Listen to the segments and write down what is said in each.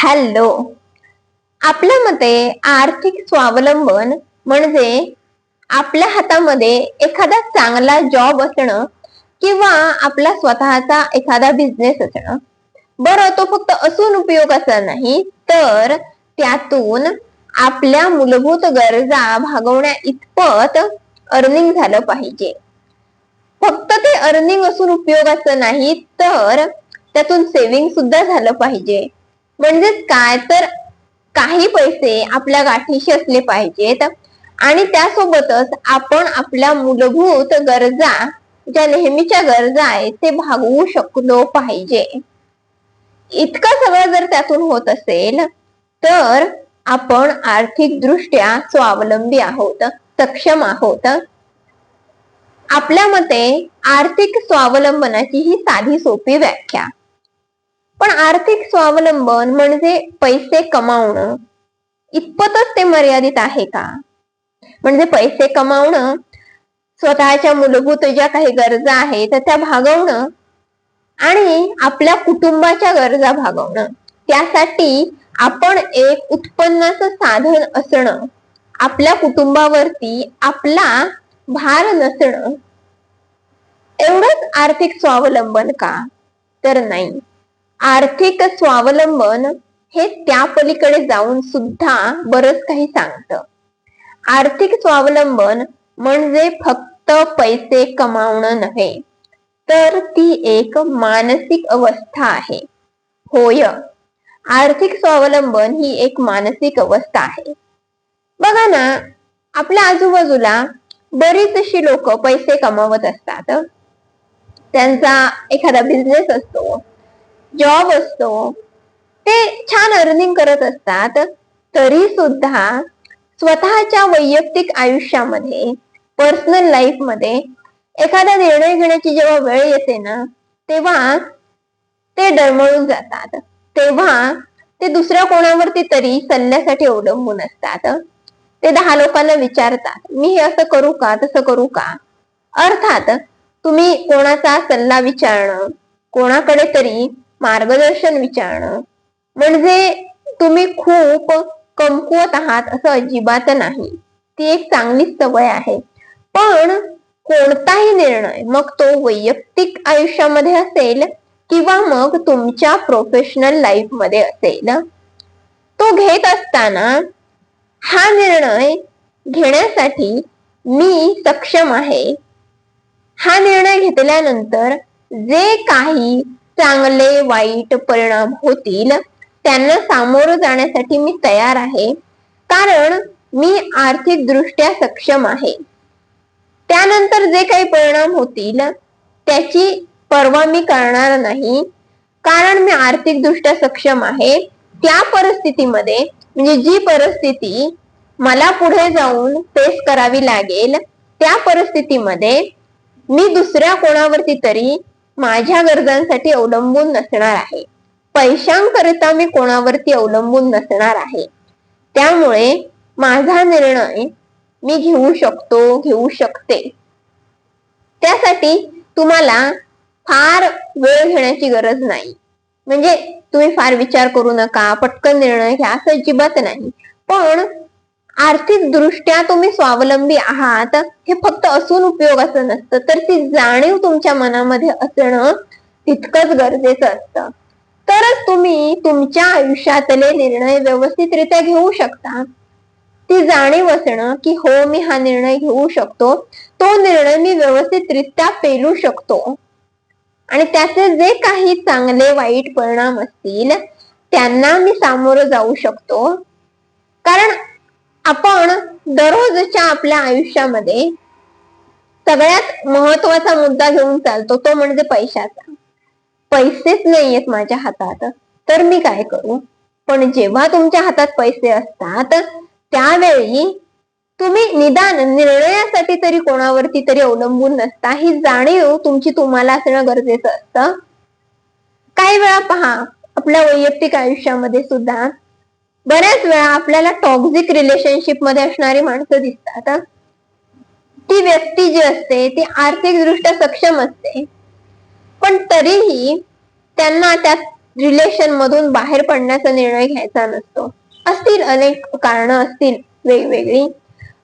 Hello. आपल्या मते आर्थिक स्वावलंबन म्हणजे आपल्या हातामध्ये एखादा चांगला जॉब असणं किंवा आपला स्वतःचा एखादा बिझनेस असणं. बरं तो फक्त असून उपयोगाचा नाही तर त्यातून आपल्या मूलभूत गरजा भागवण्या इतपत अर्निंग झालं पाहिजे. फक्त ते अर्निंग असून उपयोगाचं नाही तर त्यातून सेव्हिंग सुद्धा झालं पाहिजे. म्हणजेच काय? तर काही पैसे आपल्या गाठीशी असले पाहिजेत आणि त्यासोबतच आपण आपल्या मूलभूत गरजा ज्या नेहमीच्या गरजा आहेत ते भागवू शकलो पाहिजे. इतकं सगळं जर त्यातून होत असेल तर आपण आर्थिक दृष्ट्या स्वावलंबी आहोत सक्षम आहोत. आपल्या मते आर्थिक स्वावलंबनाची ही साधी सोपी व्याख्या. पण आर्थिक स्वावलंबन म्हणजे पैसे कमावणं. इतपतच ते मर्यादित आहे का? म्हणजे पैसे कमावणं स्वतःच्या मूलभूत ज्या काही गरजा आहेत तर त्या भागवणं आणि आपल्या कुटुंबाच्या गरजा भागवणं. त्यासाठी आपण एक उत्पन्नाचं साधन असणं आपल्या कुटुंबावरती आपला भार नसणं एवढंच आर्थिक स्वावलंबन का? तर नाही. आर्थिक स्वावलंबन हे त्या पलीकडे जाऊन सुद्धा बरच काही सांगतं. आर्थिक स्वावलंबन म्हणजे फक्त पैसे कमावणं नव्हे तर ती एक मानसिक अवस्था आहे. होय आर्थिक स्वावलंबन ही एक मानसिक अवस्था आहे. बघा ना आपल्या आजूबाजूला बरीच अशी लोक पैसे कमावत असतात. त्यांचा एखादा बिझनेस असतो. जॉब असतो ते छान अर्निंग करत असतात तरी सुद्धा स्वतःच्या वैयक्तिक आयुष्यामध्ये पर्सनल लाईफमध्ये एखादा निर्णय घेण्याची जेव्हा वेळ येते ना तेव्हा ते डळमळून जातात. तेव्हा ते दुसऱ्या कोणावरती तरी सल्ल्यासाठी अवलंबून असतात. ते दहा लोकांना विचारतात मी हे असं करू का तसं करू का? अर्थात तुम्ही कोणाचा सल्ला विचारणं कोणाकडे तरी मार्गदर्शन विचारणं. म्हणजे तुम्ही खूप कमकुवत आहात असं अजिबात नाही. ती एक चांगली सवय आहे. पण कोणताही निर्णय मग तो वैयक्तिक आयुष्यामध्ये असेल किंवा मग तुमच्या प्रोफेशनल लाईफमध्ये असेल. तो घेत असताना हा निर्णय घेण्यासाठी मी सक्षम आहे. हा निर्णय घेतल्यानंतर जे काही चांगले वाईट परिणाम होतील त्यांना सामोरं जाण्यासाठी मी तयार आहे. कारण मी आर्थिक दृष्ट्या सक्षम आहे. त्यानंतर जे काही परिणाम होतील त्याची पर्वा मी करणार नाही. कारण मी आर्थिक दृष्ट्या सक्षम आहे. त्या परिस्थितीमध्ये म्हणजे जी परिस्थिती मला पुढे जाऊन फेस करावी लागेल त्या परिस्थितीमध्ये मी दुसऱ्या कोणावरती तरी माझ्या गरजांसाठी अवलंबून नसणार आहे. पैशांकरिता मी कोणावरती अवलंबून नसणार आहे. त्यामुळे माझा निर्णय मी घेऊ शकतो घेऊ शकते. त्यासाठी तुम्हाला फार वेळ घेण्याची गरज नाही. म्हणजे तुम्ही फार विचार करू नका पटकन निर्णय घ्या असं अजिबात नाही. पण आर्थिक दृष्ट्या तुम्ही स्वावलंबी आहात हे फक्त असून उपयोगाचं नसतं. तर ती जाणीव तुमच्या मनामध्ये असणं तितकंच गरजेचं असतं. तरच तुम्ही तुमच्या आयुष्यातले निर्णय व्यवस्थितरित्या घेऊ शकता. ती जाणीव असणं की हो मी हा निर्णय घेऊ शकतो. तो निर्णय मी व्यवस्थितरित्या पेलू शकतो. आणि त्याचे जे काही चांगले वाईट परिणाम असतील त्यांना मी सामोरं जाऊ शकतो. कारण आपण दररोजच्या आपल्या आयुष्यामध्ये सगळ्यात महत्त्वाचा मुद्दा घेऊन चालतो तो म्हणजे पैशाचा. पैसेच नाहीयेत माझ्या हातात तर मी काय करू? पण जेव्हा तुमच्या हातात पैसे असतात त्यावेळी तुम्ही निदान निर्णयासाठी तरी कोणावरती तरी अवलंबून नसता ही जाणीव तुमची तुम्हाला असणं गरजेचं असतं. काही वेळा पहा आपल्या वैयक्तिक आयुष्यामध्ये सुद्धा बऱ्याच वेळा आपल्याला टॉक्झिक रिलेशनशिपमध्ये असणारी माणसं दिसतात ती व्यक्ती जी असते ती आर्थिक दृष्ट्या सक्षम असते पण तरीही त्यांना त्या रिलेशन मधून बाहेर पडण्याचा निर्णय घ्यायचा नसतो. असतील अनेक कारण असतील वेगवेगळी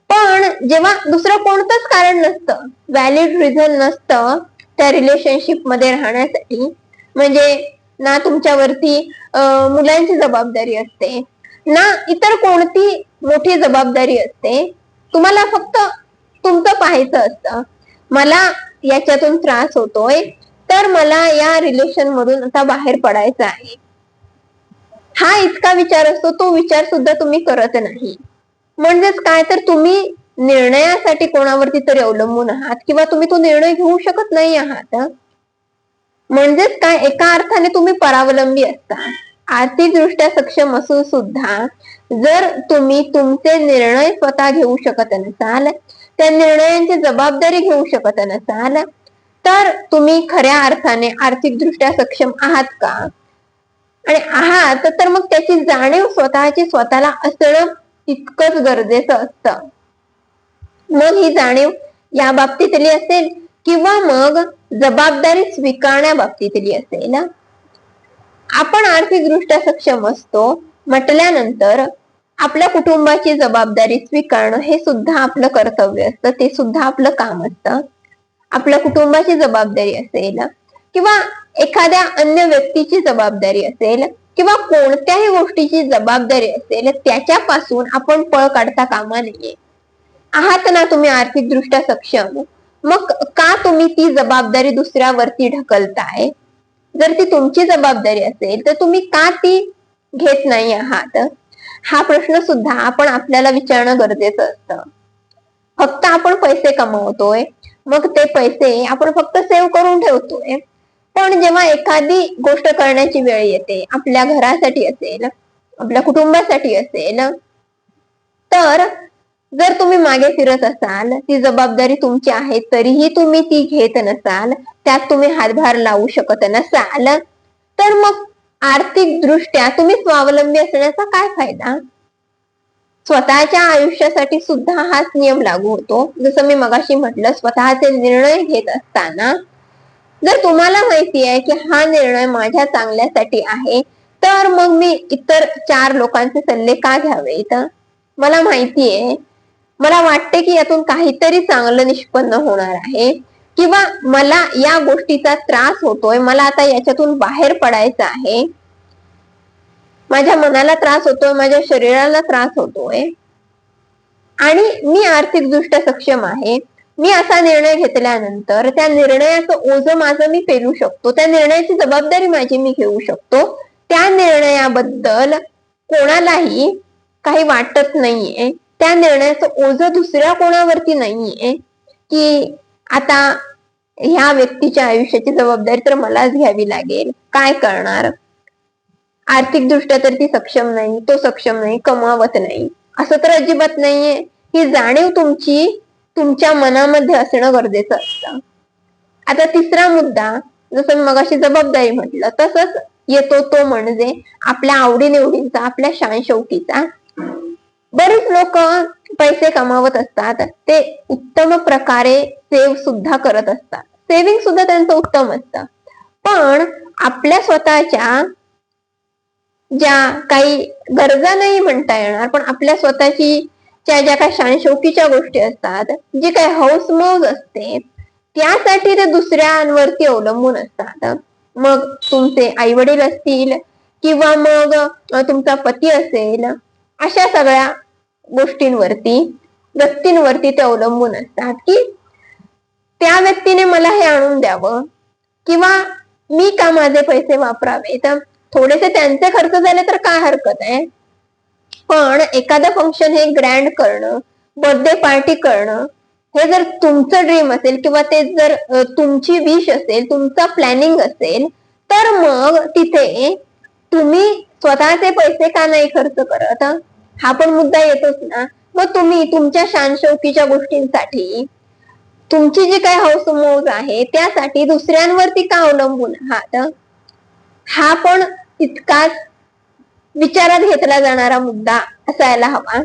पण जेव्हा दुसरं कोणतंच कारण नसतं व्हॅलिड रिझन नसतं त्या रिलेशनशिपमध्ये राहण्यासाठी म्हणजे ना तुमच्यावरती मुलांची जबाबदारी असते ना इतर कोणती मोठी जबाबदारी असते? तुम्हाला फक्त तुमचं पाहायचं असतं. मला याच्यातून त्रास होतोय तर मला या रिलेशन मधून आता बाहेर पडायचं आहे. हा इतका विचार असतो तो विचार सुद्धा तुम्ही करत नाही. म्हणजेच काय तर तुम्ही निर्णयासाठी कोणावरती तरी अवलंबून आहात किंवा तुम्ही तो निर्णय घेऊ शकत नाही आहात? म्हणजेच काय एका अर्थाने तुम्ही परावलंबी असता. आर्थिक दृष्ट्या सक्षम असून सुद्धा जर तुम्ही तुमचे निर्णय स्वतः घेऊ शकत नसाल त्या निर्णयांची जबाबदारी घेऊ शकत नसाल तर तुम्ही खऱ्या अर्थाने आर्थिक दृष्ट्या सक्षम आहात का? आणि आहात तर मग त्याची जाणीव स्वतःची स्वतःला असणं तितकंच गरजेचं असतं. मग ही जाणीव या बाबतीतली असेल किंवा मग जबाबदारी स्वीकारण्या बाबतीतली असेल? आपण आर्थिकदृष्ट्या सक्षम असतो म्हटल्यानंतर आपल्या कुटुंबाची जबाबदारी स्वीकारणं हे सुद्धा आपलं कर्तव्य असतं ते सुद्धा आपलं काम असतं. आपल्या कुटुंबाची जबाबदारी असेल किंवा एखाद्या अन्य व्यक्तीची जबाबदारी असेल किंवा कोणत्याही गोष्टीची जबाबदारी असेल त्याच्यापासून आपण पळ काढता कामा नये. आहात ना तुम्ही आर्थिकदृष्ट्या सक्षम मग का तुम्ही ती जबाबदारी दुसऱ्यावरती ढकलताय? जर ती तुमची जबाबदारी असेल तर तुम्ही का ती घेत नाही आहात? हा प्रश्न सुद्धा आपण आपल्याला विचारणं गरजेचं असतं. फक्त आपण पैसे कमवतोय मग ते पैसे आपण फक्त सेव्ह करून ठेवतोय. पण जेव्हा एखादी गोष्ट करण्याची वेळ येते आपल्या घरासाठी असेल आपल्या कुटुंबासाठी असेल तर जर तुम्ही मागे फिरत असाल ती जबाबदारी तुमची आहे तरीही तुम्ही ती घेत नसाल त्यात तुम्ही हातभार लावू शकत नसाल तर मग आर्थिक दृष्ट्या तुम्ही स्वावलंबी असण्याचा काय फायदा? स्वतःच्या आयुष्यासाठी सुद्धा हाच नियम लागू होतो. जसं मी मगाशी म्हटलं स्वतःचे निर्णय घेत असताना जर तुम्हाला माहिती आहे की हा निर्णय माझ्या चांगल्यासाठी आहे तर मग मी इतर चार लोकांचे सल्ले का घ्यावेत? मला माहिती आहे मला वाटते की यातून काहीतरी चांगलं निष्पन्न होणार आहे. किंवा मला या गोष्टीचा त्रास होतोय मला आता याच्यातून बाहेर पडायचं आहे. माझ्या मनाला त्रास होतोय माझ्या शरीराला त्रास होतोय. आणि मी आर्थिकदृष्ट्या सक्षम आहे. मी असा निर्णय घेतल्यानंतर त्या निर्णयाचं ओझ माझं मी पेलू शकतो. त्या निर्णयाची जबाबदारी माझी मी घेऊ शकतो. त्या निर्णयाबद्दल कोणालाही काही वाटत नाहीये. त्या निर्णयाचं ओझं दुसऱ्या कोणावरती नाहीये की आता ह्या व्यक्तीच्या आयुष्याची जबाबदारी तर मलाच घ्यावी लागेल. काय करणार? आर्थिक दृष्ट्या तर ती सक्षम नाही तो सक्षम नाही कमावत नाही. असं तर अजिबात नाहीये. ही जाणीव तुमची तुमच्या मनामध्ये असणं गरजेचं असतं. आता तिसरा मुद्दा जसं मी मगाशी जबाबदारी म्हटलं तसंच येतो तो म्हणजे आपल्या आवडीनिवडींचा आपल्या शान शौकीचा बरेच लोक पैसे कमावत असतात. ते उत्तम प्रकारे सेव्ह सुद्धा करत असतात. सेव्हिंग सुद्धा त्यांचं उत्तम असतं. पण आपल्या स्वतःच्या ज्या काही गरजा नाही म्हणता येणार पण आपल्या स्वतःची ज्या ज्या काही शानशौकीच्या गोष्टी असतात जी काही हौस मौज असते त्यासाठी ते दुसऱ्यांवरती अवलंबून असतात. मग तुमचे आई वडील असतील किंवा मग तुमचा पती असेल अशा सगळ्या गोष्टींवरती व्यक्तींवरती ते अवलंबून असतात की त्या व्यक्तीने मला हे आणून द्यावं किंवा मी का माझे पैसे वापरावे? तर थोडेसे त्यांचे खर्च झाले तर काय हरकत आहे? पण एखादं फंक्शन हे ग्रँड करणं बर्थडे पार्टी करणं हे जर तुमचं ड्रीम असेल किंवा ते जर तुमची विश असेल तुमचा प्लॅनिंग असेल तर मग तिथे तुम्ही स्वतःचे पैसे का नाही खर्च करत? हा पण मुद्दा येतोच ना. मग तुम्ही तुमच्या शानशौकीच्या गोष्टींसाठी तुमची जी काही हौसमौज आहे त्यासाठी दुसऱ्यांवरती का अवलंबून आहात? हा पण तितकाच विचारात घेतला जाणारा मुद्दा असायला हवा.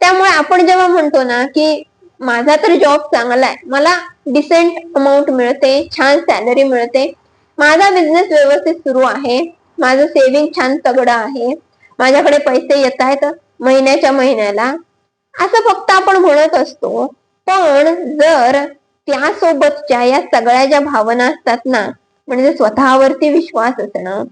त्यामुळे आपण जेव्हा म्हणतो ना की माझा तर जॉब चांगला आहे मला डिसेंट अमाऊंट मिळते छान सॅलरी मिळते माझा बिझनेस व्यवस्थित सुरू आहे माझं सेव्हिंग छान तगडं आहे माझ्याकडे पैसे येत आहेत महिन्याच्या महिन्याला. असं फक्त आपण म्हणत असतो. पण जर त्यासोबतच्या या सगळ्या ज्या भावना असतात ना म्हणजे स्वतःवरती विश्वास असणं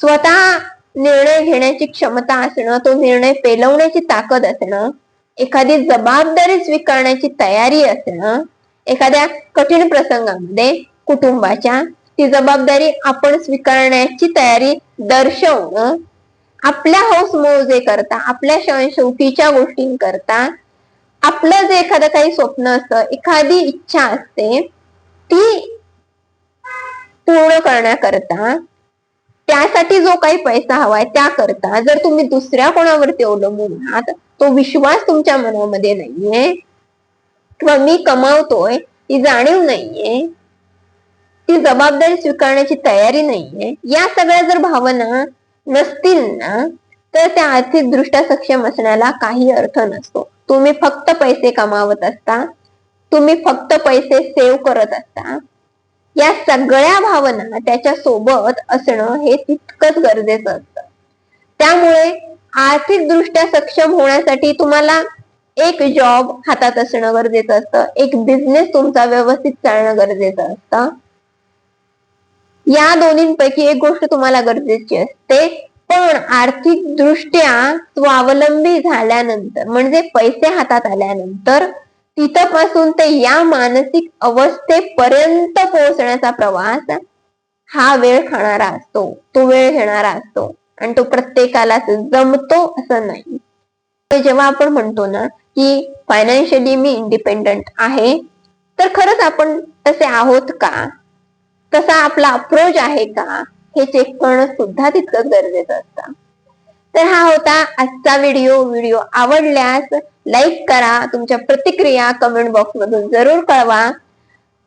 स्वतः निर्णय घेण्याची क्षमता असणं तो निर्णय पेलवण्याची ताकद असणं एखादी जबाबदारी स्वीकारण्याची तयारी असणं एखाद्या कठीण प्रसंगामध्ये कुटुंबाच्या ती जबाबदारी आपण स्वीकारण्याची तयारी दर्शवणं आपल्या हौस मोजे करता आपल्या शेवटीच्या गोष्टींकरता आपलं जे एखादं काही स्वप्न असतं एखादी इच्छा असते ती पूर्ण करण्याकरता त्यासाठी जो काही पैसा हवाय त्याकरता जर तुम्ही दुसऱ्या कोणावरती अवलंबून आहात तो विश्वास तुमच्या मनामध्ये नाहीये. किंवा मी कमावतोय ही जाणीव नाहीये. ती जबाबदारी स्वीकारण्याची तयारी नाहीये. या सगळ्या जर भावना नसतील ना तर त्या आर्थिक दृष्ट्या सक्षम असण्याला काही अर्थ नसतो. तुम्ही फक्त पैसे कमावत असता तुम्ही फक्त पैसे सेव्ह करत असता या सगळ्या भावना त्याच्या सोबत असणं हे तितकंच गरजेचं असतं. त्यामुळे आर्थिक दृष्ट्या सक्षम होण्यासाठी तुम्हाला एक जॉब हातात असणं गरजेचं असतं एक बिझनेस तुमचा व्यवस्थित चालणं गरजेचं असतं. या दोन्हींपैकी एक गोष्ट तुम्हाला गरजेची असते. पण आर्थिक दृष्ट्या स्वावलंबी झाल्यानंतर म्हणजे पैसे हातात आल्यानंतर तिथपासून ते या मानसिक अवस्थेपर्यंत पोहोचण्याचा प्रवास हा वेळ खाणारा असतो. तो वेळ घेणारा असतो. आणि तो प्रत्येकालाच जमतो असं नाही. जेव्हा आपण म्हणतो ना की फायनान्शियली मी इंडिपेंडंट आहे तर खरंच आपण तसे आहोत का? तसा आपला अप्रोच आहे का? हे चेक करणं सुद्धा तितकंच गरजेचं असतं. तर हा होता आजचा व्हिडिओ व्हिडिओ आवडल्यास लाईक करा. तुमच्या प्रतिक्रिया कमेंट बॉक्स मधून जरूर कळवा.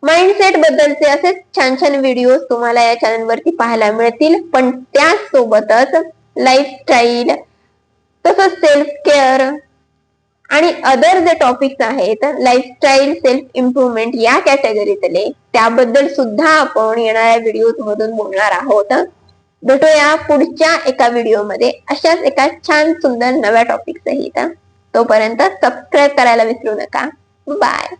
माइंडसेट बद्दलचे असेच छान छान व्हिडिओ तुम्हाला या चॅनलवरती पाहायला मिळतील. पण त्यासोबतच लाईफस्टाईल तसंच सेल्फ केअर आणि अदर जे टॉपिक्स आहेत लाईफस्टाईल सेल्फ इम्प्रुव्हमेंट या कॅटेगरीतले त्याबद्दल सुद्धा आपण येणाऱ्या व्हिडिओ मधून बोलणार आहोत. भेटूया पुढच्या एका व्हिडिओमध्ये अशाच एका छान सुंदर नव्या टॉपिक सहित. तोपर्यंत सबस्क्राईब करायला विसरू नका. बाय